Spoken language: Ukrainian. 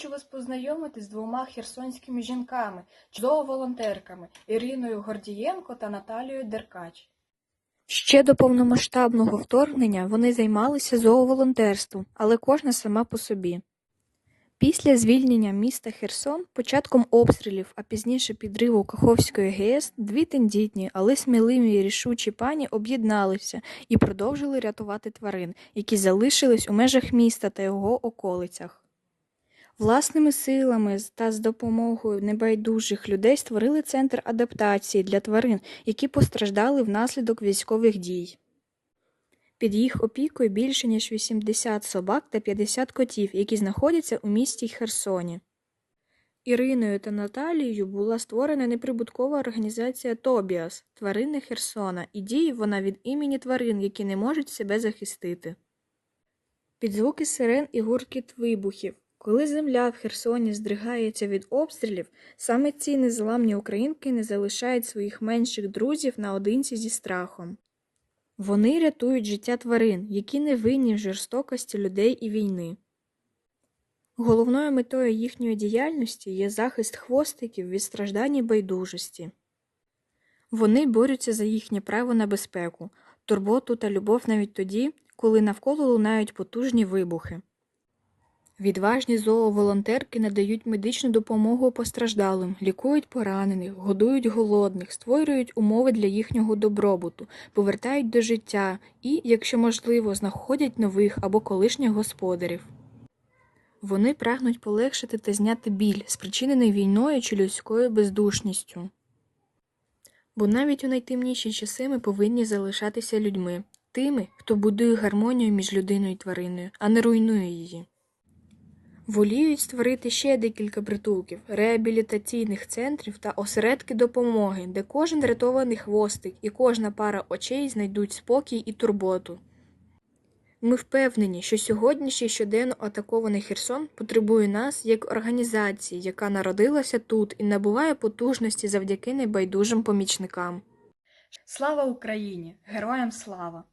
хочу вас познайомити з двома херсонськими жінками, зооволонтерками Іриною Гордієнко та Наталією Деркач. Ще до повномасштабного вторгнення вони займалися зооволонтерством, але кожна сама по собі. Після звільнення міста Херсон, початком обстрілів, а пізніше підриву Каховської ГЕС, дві тендітні, але сміливі і рішучі пані об'єдналися і продовжили рятувати тварин, які залишились у межах міста та його околицях. Власними силами та з допомогою небайдужих людей створили центр адаптації для тварин, які постраждали внаслідок військових дій. Під їх опікою більше ніж 80 собак та 50 котів, які знаходяться у місті Херсоні. Іриною та Наталією була створена неприбуткова організація Тобіас Тварини Херсона, і діє вона від імені тварин, які не можуть себе захистити. Під звуки сирен і гуркіт вибухів. Коли земля в Херсоні здригається від обстрілів, саме ці незламні українки не залишають своїх менших друзів наодинці зі страхом. Вони рятують життя тварин, які не винні в жорстокості людей і війни. Головною метою їхньої діяльності є захист хвостиків від страждань і байдужості. Вони борються за їхнє право на безпеку, турботу та любов навіть тоді, коли навколо лунають потужні вибухи. Відважні зооволонтерки надають медичну допомогу постраждалим, лікують поранених, годують голодних, створюють умови для їхнього добробуту, повертають до життя і, якщо можливо, знаходять нових або колишніх господарів. Вони прагнуть полегшити та зняти біль, спричинений війною чи людською бездушністю. Бо навіть у найтемніші часи ми повинні залишатися людьми, тими, хто будує гармонію між людиною і твариною, а не руйнує її. Воліють створити ще декілька притулків, реабілітаційних центрів та осередки допомоги, де кожен рятований хвостик і кожна пара очей знайдуть спокій і турботу. Ми впевнені, що сьогоднішній щоденно атакований Херсон потребує нас як організації, яка народилася тут і набуває потужності завдяки небайдужим помічникам. Слава Україні! Героям слава!